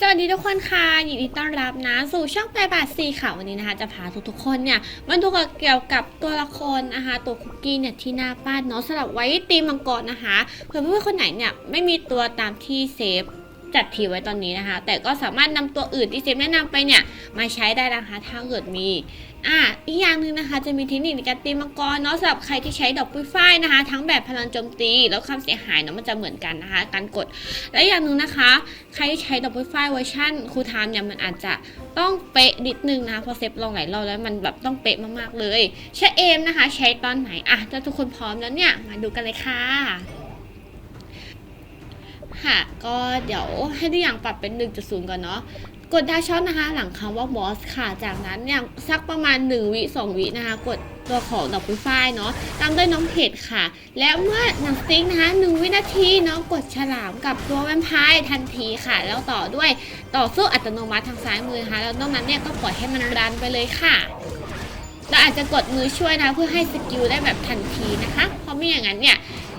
สวัสดีทุกคนค่ะยินดีต้อนรับนะ สู่ช่องแปรบาทซีค่ะวันนี้นะคะ จะพาทุกๆคนเนี่ยมาดูเกี่ยวกับตัวละครนะคะตัวคุกกี้เนี่ยที่หน้าป้านเนาะสำหรับไว้ตีมมังกรนะคะเผื่อเพื่อนๆคนไหนเนี่ยไม่มีตัวตามที่เซฟ จัดทีไว้ตอนนี้นะคะ แต่ก็สามารถนำตัวอื่นที่เซฟแนะนำไปเนี่ยมาใช้ได้นะคะถ้าเกิดมีอะอีกอย่างหนึ่งนะคะจะมีเทคนิคในการตีมังกรเนาะสำหรับใครที่ใช้ดอกปุ้ยฝ้ายนะคะ ทั้งแบบพลังโจมตีแล้วความเสียหายเนาะมันจะเหมือนกันนะคะ การกด และอย่างหนึ่งนะคะ ใครที่ใช้ดอกปุ้ยฝ้ายเวอร์ชันครูไทม์เนี่ยมันอาจจะต้องเป๊ะนิดนึงนะคะพอเซฟลองหลายรอบแล้วมันแบบต้องเป๊ะมากๆเลยใช้เอมนะคะ ใช้ตอนไหนอะถ้าทุกคนพร้อมแล้วเนี่ยมาดูกันเลยค่ะ ค่ะก็เดี๋ยวให้ทุกอย่างปรับเป็น 1.0 ก่อนเนาะกดดาวช็อตนะคะ หลังคำว่าบอสค่ะ จากนั้นเนี่ยสักประมาณ 1 วิ 2 วินะคะ กดตัวของดอกปุ้ยฝ้ายเนาะตามด้วยน้องเห็ดค่ะ และเมื่อหนังสติ๊กนะคะ1วินาทีเนาะกดฉลามกับตัวแวมไพร์ทันทีค่ะ แล้วต่อด้วยต่อสู้อัตโนมัติทางซ้ายมือนะคะแล้วนอกนั้นเนี่ยก็ปล่อยให้มันรันไปเลยค่ะเราอาจจะกดมือช่วยนะคะเพื่อให้สกิลได้แบบทันทีนะคะ เพราะไม่อย่างนั้นเนี่ย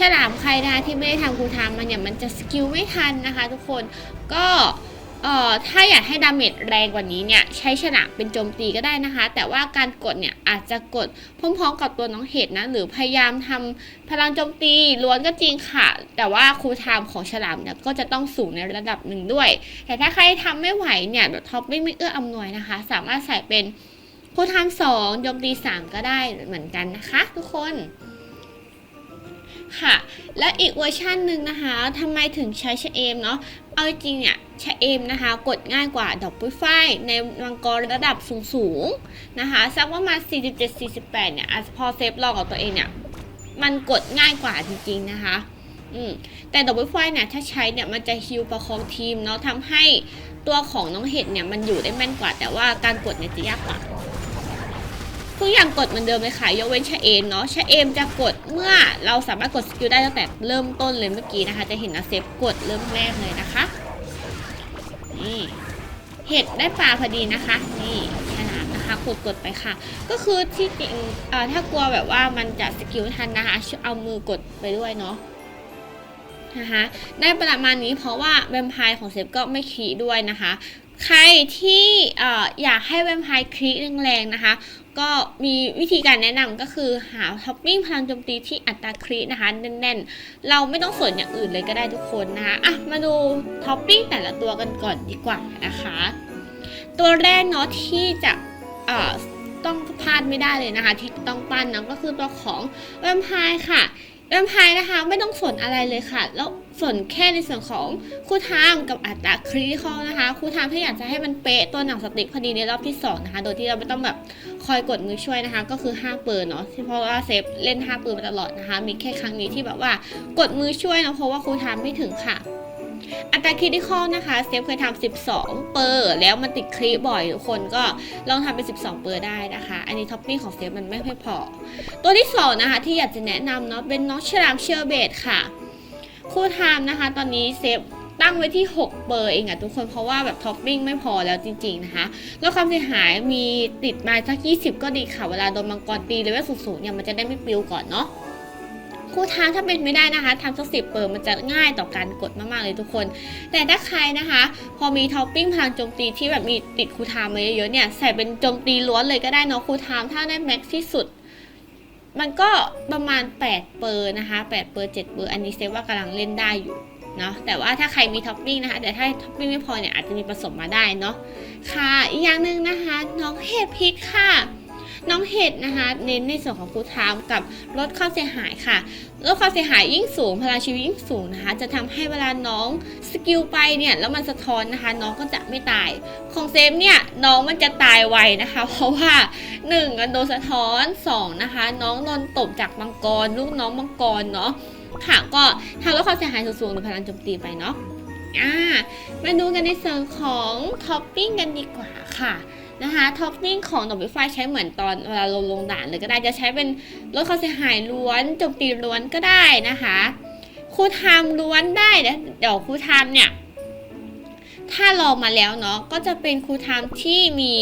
ฉลามใครนะคะที่ไม่ได้ทำครูทามมันเนี่ยมันจะสกิลไม่ทันนะคะ ทุกคนก็เอ่อถ้าอยากให้ดาเมจแรงกว่านี้เนี่ยใช้ฉลามเป็นโจมตีก็ได้นะคะ แต่ว่าการกดเนี่ยอาจจะกดพร้อมๆกับตัวน้องเห็ดนะหรือพยายามทำพลังโจมตีล้วนก็จริงค่ะ แต่ว่าครูทามของฉลามเนี่ยก็จะต้องสูงในระดับหนึ่งด้วย แต่ถ้าใครทำไม่ไหวเนี่ยแบบท็อปไม่ไม่เอื้ออำนวยนะคะ สามารถใส่เป็นครูทามสองโจมตีสามก็ได้เหมือนกันนะคะ ทุกคน ค่ะ และอีกเวอร์ชันหนึ่งนะคะทำไมถึงใช้ชะเอมเนาะเอาจริงเนี่ยชะเอมนะคะ กดง่ายกว่าดอกปุ้ยฝ้ายในมังกรระดับสูงๆนะคะสักประมา 47-48 เนี่ยอะพอเซฟลองกับตัวเองเนี่ยมันกดง่ายกว่าจริงๆนะคะอืมแต่ดอกปุ้ยฝ้ายเนี่ยถ้าใช้เนี่ยมันจะฮิวประคองทีมเนาะทำให้ตัวของน้องเห็ดเนี่ยมันอยู่ได้แม่นกว่า แต่ว่าการกดเนี่ยจะยากกว่า ทุกอย่างกดเหมือนเดิมเลยค่ะยกเว้นชะเอมเนาะชะเอมจะกดเมื่อเราสามารถกดสกิลได้ตั้งแต่เริ่มต้นเลยเมื่อกี้นะคะ จะเห็นนะเซฟกดเริ่มแรกเลยนะคะนี่เห็ดได้ปลาพอดีนะคะ นี่ฉลามนะคะกดกดไปค่ะ ก็คือที่จริงเอ่อถ้ากลัวแบบว่ามันจะสกิลทันนะคะเอามือกดไปด้วยเนาะนะคะได้ประมาณนี้เพราะว่าแวมไพร์ของเซฟก็ไม่คีด้วยนะคะ ใครที่เอ่ออยากให้แวมไพร์คลิกแรงๆนะคะ ก็มีวิธีการแนะนำก็คือหาท็อปปิ้งพลังโจมตีที่อัตราครินะคะแน่นๆ เราไม่ต้องสนอย่างอื่นเลยก็ได้ทุกคนนะคะอะมาดูท็อปปิ้งแต่ละตัวกันก่อนดีกว่านะคะ ตัวแรกเนาะที่จะเอ่อต้องพลาดไม่ได้เลยนะคะ ที่ต้องปั้นนะก็คือตัวของแวมไพร์ค่ะแวมไพร์นะคะไม่ต้องสนอะไรเลยค่ะ แล้ว ส่วนแค่ในส่วนของคู่ทามกับอัตราคริคอลนะคะคู่ทามถ้าอยากจะให้มันเป๊ะตัวหนังสติ๊กพอดีในรอบที่สองนะคะโดยที่เราไม่ต้องแบบคอยกดมือช่วยนะคะ ก็คือ5เปิดเนาะเพราะว่าเซฟเล่น5เปิดมาตลอดนะคะ มีแค่ครั้งนี้ที่แบบว่ากดมือช่วยเนาะเพราะว่าครูทำไม่ถึงค่ะอัตราคริติคอลนะคะเซฟเคยทำ12 เปอร์แล้วมันติดคลิบ่อยทุกคนก็ลองทำเป็น 12 เปอร์ได้นะคะ อันนี้ท็อปปิ้งของเซฟมันไม่ค่อยพอ ตัวที่ 2 นะคะ ที่อยากจะแนะนำเนาะเป็นน้องฉลามเชอร์เบตค่ะ คู่ไทม์นะคะ ตอนนี้เซฟตั้งไว้ที่ 6เปอร์เองอะทุกคนเพราะว่าแบบท็อปปิ้งไม่พอแล้วจริงๆนะคะ แล้วความเสียหายมีติดมาสัก 20 ก็ดีค่ะ เวลาโดนมังกรตีเลเวลสูงๆเนี่ยมันจะได้ไม่ปิวก่อนเนาะคู่ทางถ้าเป็นไม่ได้นะคะทำสักสิบเปิดมันจะง่ายต่อการกดมากๆเลยทุกคน แต่ถ้าใครนะคะ พอมีท็อปปิ้งพลังโจมตีที่แบบมีติดคูลไทม์มาเยอะๆเนี่ยใส่เป็นโจมตีล้วนเลยก็ได้เนาะคูลไทม์ถ้าได้แม็กซ์ที่สุด มันก็ประมาณ 8 เปอร์นะคะ 8 เปอร์ 7 เปอร์ อันนี้เซฟว่ากำลังเล่นได้อยู่เนาะ แต่ว่าถ้าใครมีท็อปปิ้งนะคะ แต่ถ้าท็อปปิ้งไม่พอเนี่ยอาจจะมีผสมมาได้เนาะ ค่ะ อีกอย่างหนึ่งนะคะ น้องเห็ดพิษค่ะ น้องเห็ดนะคะเน้นในส่วนของคูลไทม์กับลดความเสียหายค่ะลดความเสียหายยิ่งสูงพลังชีวิตยิ่งสูงนะคะ จะทำให้เวลาน้องสกิลไปเนี่ยแล้วมันสะท้อนนะคะ น้องก็จะไม่ตาย ของเซฟเนี่ยน้องมันจะตายไวนะคะ เพราะว่าหนึ่งโดนสะท้อนสองนะคะ น้องโดนตบจากมังกรลูกน้องมังกรเนาะค่ะก็ทำลดความเสียหายสูงๆหรือพลังโจมตีไปเนาะอ่ามาดูกันในส่วนของท็อปปิ้งกันดีกว่าค่ะ นะคะท็อปปิ้งของดอกไม้ไฟใช้เหมือนตอนเวลาลงลงด่านเลยก็ได้จะใช้เป็นลดความเสียหายล้วนจมตีล้วนก็ได้นะคะคูทามล้วนได้นะเดี๋ยวคูทามเนี่ย ถ้าลองมาแล้วเนาะก็จะเป็นคูลไทม์ที่มี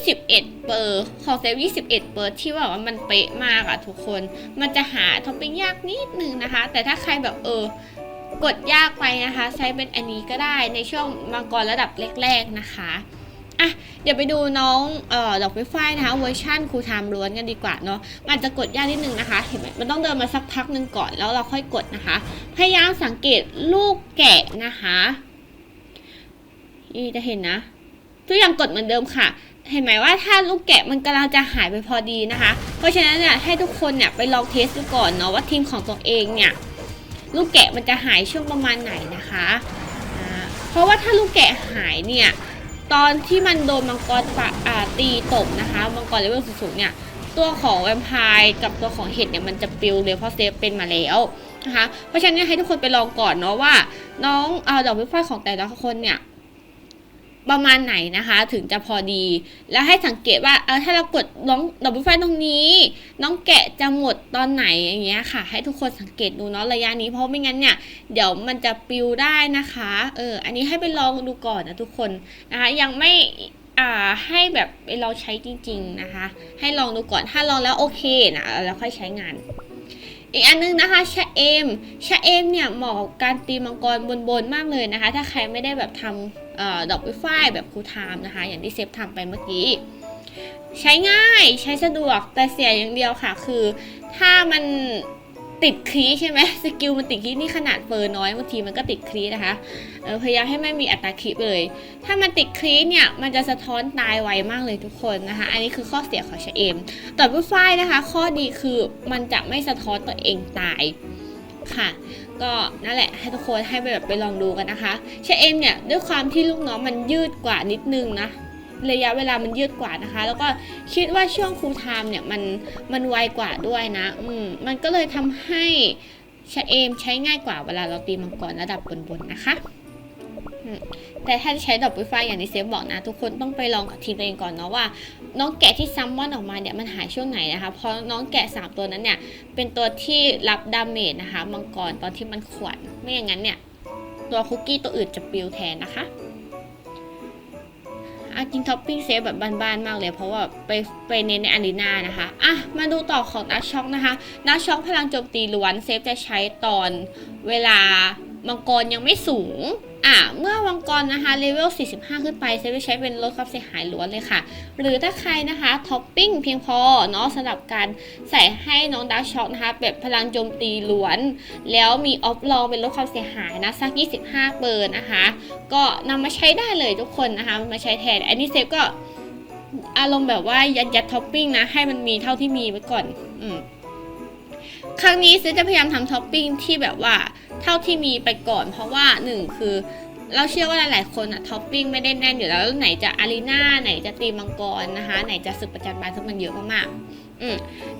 21 เปอร์ของเซฟ21 เปอร์ที่แบบว่ามันเป๊ะมากอะทุกคน มันจะหาท็อปปิ้งยากนิดนึงนะคะ แต่ถ้าใครแบบเออกดยากไปนะคะ ใช้เป็นอันนี้ก็ได้ในช่วงมังกรระดับแรก ๆ นะคะ อะเดี๋ยวไปดูน้องเอ่อดอกไม้ไฟนะคะเวอร์ชั่นครูไทม์ล้วนกันดีกว่าเนาะมันจะกดยากนิดนึงนะคะเห็นไหมมันต้องเดินมาสักพักหนึ่งก่อนแล้วเราค่อยกดนะคะ พยายามสังเกตลูกแกะนะคะนี่จะเห็นนะ ทุกอย่างกดเหมือนเดิมค่ะ เห็นไหมว่าถ้าลูกแกะมันกำลังจะหายไปพอดีนะคะ เพราะฉะนั้นเนี่ยให้ทุกคนเนี่ยไปลองเทสดูก่อนเนาะว่าทีมของตัวเองเนี่ยลูกแกะมันจะหายช่วงประมาณไหนนะคะ เพราะว่าถ้าลูกแกะหายเนี่ย ตอนที่มันโดนมังกรปะอ่าตีตกนะคะมังกรเลเวลสูงๆเนี่ยตัวของแวมไพร์กับตัวของเห็ดเนี่ยมันจะปิวเลยเพราะเซฟเป็นมาแล้วนะคะเพราะฉะนั้นให้ทุกคนไปลองก่อนเนาะว่า น้องเอาดอกพิฟ้าของแต่ละคนเนี่ย ประมาณไหนนะคะ ถึงจะพอดี แล้วให้สังเกตว่าเออถ้าเรากดน้องดับเบิลไฟตรงนี้ น้องแกะจะหมดตอนไหนอย่างเงี้ยค่ะ ให้ทุกคนสังเกตดูเนาะระยะนี้เพราะไม่งั้นเนี่ยเดี๋ยวมันจะปิวได้นะคะเอออันนี้ให้ไปลองดูก่อนนะทุกคนนะคะยังไม่อ่าให้แบบไปลองใช้จริง ๆนะคะ ให้ลองดูก่อนถ้าลองแล้วโอเคนะแล้วค่อยใช้งานอีกอันนึงนะคะชะเอมชะเอมเนี่ยเหมาะกับการตีมังกรบนๆมากเลยนะคะ ถ้าใครไม่ได้แบบทำเออ ดอกไม้ฝ้ายแบบครูไทม์นะคะ อย่างที่เซฟทำไปเมื่อกี้ ใช้ง่ายใช้สะดวกแต่เสียอย่างเดียวค่ะ คือ ถ้ามันติดคลีใช่ไหมสกิลมันติดคลีนี่ขนาดเฟอร์น้อยบางทีมันก็ติดคลีนะคะพยายามให้ไม่มีอัตราคลีเลย ถ้ามันติดคลีเนี่ยมันจะสะท้อนตายไวมากเลยทุกคนนะคะ อันนี้คือข้อเสียของชเอมต่อผู้ฝ้ายนะคะ ข้อดีคือมันจะไม่สะท้อนตัวเองตายค่ะ ก็นั่นแหละให้ทุกคนให้ไปแบบไปลองดูกันนะคะเชเอมเนี่ยด้วยความที่ลูกน้องมันยืดกว่านิดนึงนะระยะเวลามันยืดกว่านะคะ แล้วก็คิดว่าช่วงครูไทม์เนี่ยมันมันไวกว่าด้วยนะ อืมมันก็เลยทำให้ชะเอมใช้ง่ายกว่าเวลาเราตีมังกรระดับบนๆนะคะอืม แต่ถ้าจะใช้ดอกบุฟไฟอย่างที่เซฟบอกนะ ทุกคนต้องไปลองกับทีมตัวเองก่อนเนาะว่า น้องแกะที่ซัมมอนออกมาเนี่ยมันหายช่วงไหนนะคะเพราะน้องแกะสามตัวนั้นเนี่ยเป็นตัวที่รับดาเมจนะคะมังกรตอนที่มันขวนไม่อย่างนั้นเนี่ยตัวคุกกี้ตัวอื่นจะปลิวแทนนะคะอากินท็อปปิ้งเซฟแบบบ้านๆมากเลยเพราะว่าไปไปเน้นในอารีนานะคะอะมาดูต่อของนักช็อกนะคะนักช็อกพลังโจมตีล้วนเซฟจะใช้ตอนเวลา มังกรยังไม่สูง อะ เมื่อมังกรนะคะเลเวล 45 ขึ้นไปเซฟจะใช้เป็นลดความเสียหายล้วนเลยค่ะ หรือถ้าใครนะคะท็อปปิ้งเพียงพอเนาะสำหรับการใส่ให้น้องดาร์ช็อคนะคะ แบบพลังโจมตีล้วน แล้วมีออฟลองเป็นลดความเสียหายนะ สัก 25 เปอร์นะคะ ก็นำมาใช้ได้เลยทุกคนนะคะ มาใช้แทนอันนี้เซฟก็อารมณ์แบบว่ายัดยัดท็อปปิ้งนะ ให้มันมีเท่าที่มีไว้ก่อน อืม ครั้งนี้เซฟจะพยายามทำท็อปปิ้งที่แบบว่าเท่าที่มีไปก่อน เพราะว่าหนึ่งคือเราเชื่อว่าหลาย ๆ คนอะท็อปปิ้งไม่ได้แน่นอยู่แล้วไหนจะอารีนาไหนจะตีมังกรนะคะ ไหนจะศึกประจันบานซึ่งมันเยอะมากๆ อืม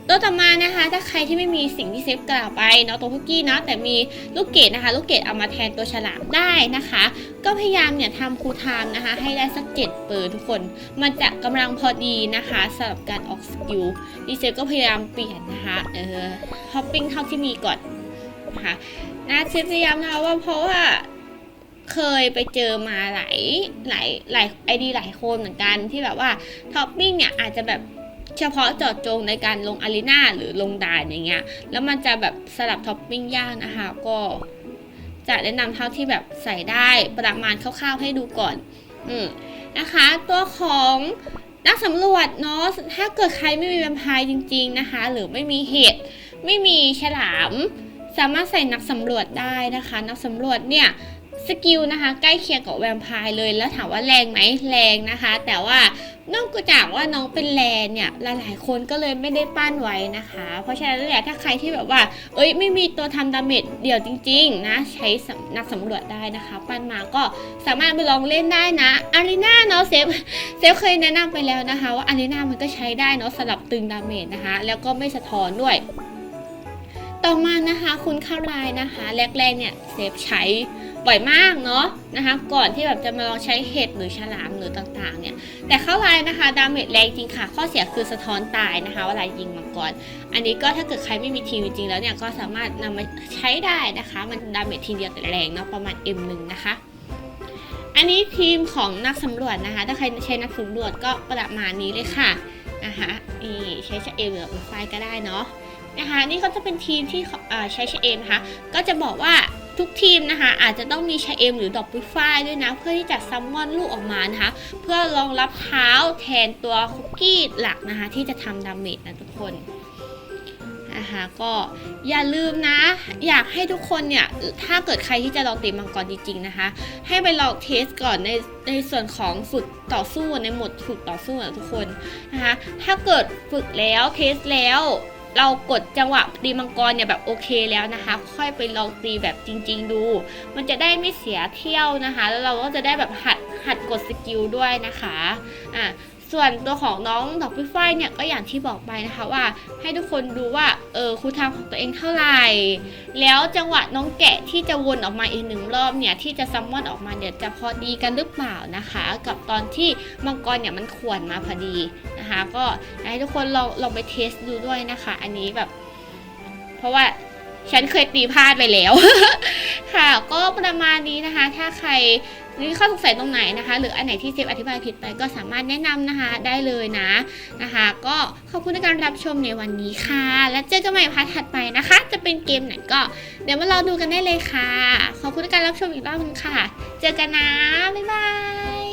ตัวต่อมานะคะ ถ้าใครที่ไม่มีสิ่งที่เซฟกล่าวไปเนาะตัวคุกกี้เนาะแต่มีลูกเกดนะคะ ลูกเกดเอามาแทนตัวฉลามได้นะคะ ก็พยายามเนี่ยทำคูลไทม์นะคะ ให้ได้สักเจ็ดเปอร์ทุกคน มันจะกำลังพอดีนะคะสำหรับการออกสกิลดีเซลก็พยายามเปลี่ยนนะคะเออฮอปปิ้งเท่าที่มีก่อนนะคะนะเซฟพยายามนะคะว่าเพราะว่าเคยไปเจอมาหลายหลายหลายไอดีหลายคนเหมือนกันที่แบบว่าท็อปปิ้งเนี่ยอาจจะแบบ เฉพาะเจาะจงในการลงอารีนาหรือลงด่านอย่างเงี้ย แล้วมันจะแบบสลับท็อปปิ้งยากนะคะ ก็จะแนะนำเท่าที่แบบใส่ได้ประมาณคร่าวๆให้ดูก่อน อืมนะคะ ตัวของนักสำรวจเนาะ ถ้าเกิดใครไม่มีแวมไพร์จริง ๆนะคะ หรือไม่มีเห็ด ไม่มีฉลาม สามารถใส่นักสำรวจได้นะคะ นักสำรวจเนี่ยสกิลนะคะ ใกล้เคียงกับแวมไพร์เลยแล้วถามว่าแรงไหมแรงนะคะ แต่ว่า นอกจากว่าน้องเป็นแลนเนี่ยหลายๆ คนก็เลยไม่ได้ปั้นไว้นะคะ เพราะฉะนั้นเนี่ยถ้าใครที่แบบว่า เอ้ยไม่มีตัวทำดาเมจเดี่ยวจริง ๆ นะ ใช้นักสำรวจได้นะคะ ปั้นมาก็สามารถไปลองเล่นได้นะอารีนาเนาะเซฟเซฟเคยแนะนำไปแล้วนะคะ ว่าอารีนามันก็ใช้ได้เนาะสำหรับตึงดาเมจนะคะ แล้วก็ไม่สะท้อนด้วย ต่อมานะคะคุณข้าวลายนะคะแรกๆเนี่ยเซฟใช้บ่อยมากเนาะนะคะก่อนที่แบบจะมาลองใช้เห็ดหรือฉลามหรือต่างๆเนี่ยแต่ข้าวลายนะคะดาเมจแรงจริงค่ะ ข้อเสียคือสะท้อนตายนะคะเวลายิงมังกรอันนี้ก็ถ้าเกิดใครไม่มีทีมจริงแล้วเนี่ยก็สามารถนำมาใช้ได้นะคะ มันดาเมจทีเดียวแต่แรงเนาะประมาณ M1 นะคะอันนี้ทีมของนักสำรวจนะคะ ถ้าใครใช้นักสำรวจก็ประมาณนี้เลยค่ะนะคะนี่ใช้ชะเอมหรือไฟก็ได้เนาะ นะคะนี่ก็จะเป็นทีมที่ใช้ชเอมนะคะก็จะบอกว่าทุกทีมนะคะอาจจะต้องมีชเอมหรือดอกปุ้ยฝ้ายด้วยนะ เพื่อที่จะซัมมอนลูกออกมานะคะ เพื่อรองรับเท้าแทนตัวคุกกี้หลักนะคะ ที่จะทำดาเมจนะทุกคนนะคะก็อย่าลืมนะ อยากให้ทุกคนเนี่ย ถ้าเกิดใครที่จะลองตีมังกรจริงๆนะคะ ให้ไปลองเทสก่อนในในส่วนของฝึกต่อสู้ในหมดฝึกต่อสู้นะทุกคนนะคะถ้าเกิดฝึกแล้วเทสแล้ว เรากดจังหวะตีมังกรเนี่ยแบบโอเคแล้วนะคะ ค่อยไปลองตีแบบจริง ๆ ดู มันจะได้ไม่เสียเที่ยวนะคะ แล้วเราก็จะได้แบบหัดหัดกดสกิลด้วยนะคะอะ ส่วนตัวของน้องดอกพิฝ้ายเนี่ยก็อย่างที่บอกไปนะคะว่า ให้ทุกคนดูว่าเออครูทางของตัวเองเท่าไหร่ แล้วจังหวะน้องแกะที่จะวนออกมาอีกหนึ่งรอบเนี่ยที่จะซัมมอนออกมาเดี๋ยวจะพอดีกันหรือเปล่านะคะ กับตอนที่มังกรเนี่ยมันขวนมาพอดีนะคะ ก็ให้ทุกคนลองลองไปเทสดูด้วยนะคะ อันนี้แบบ เพราะว่าฉันเคยตีพลาดไปแล้ว ค่ะ ก็ประมาณนี้นะคะ ถ้าใคร มีข้อสงสัยตรงไหนนะคะ หรืออันไหนที่เซฟอธิบายผิดไปก็สามารถแนะนำนะคะได้เลยนะนะคะ ก็ขอบคุณในการรับชมในวันนี้ค่ะ และเจอกันใหม่พาร์ทถัดไปนะคะ จะเป็นเกมไหนก็เดี๋ยวมาเราดูกันได้เลยค่ะ ขอบคุณในการรับชมอีกรอบนึงค่ะ เจอกันนะบ๊ายบาย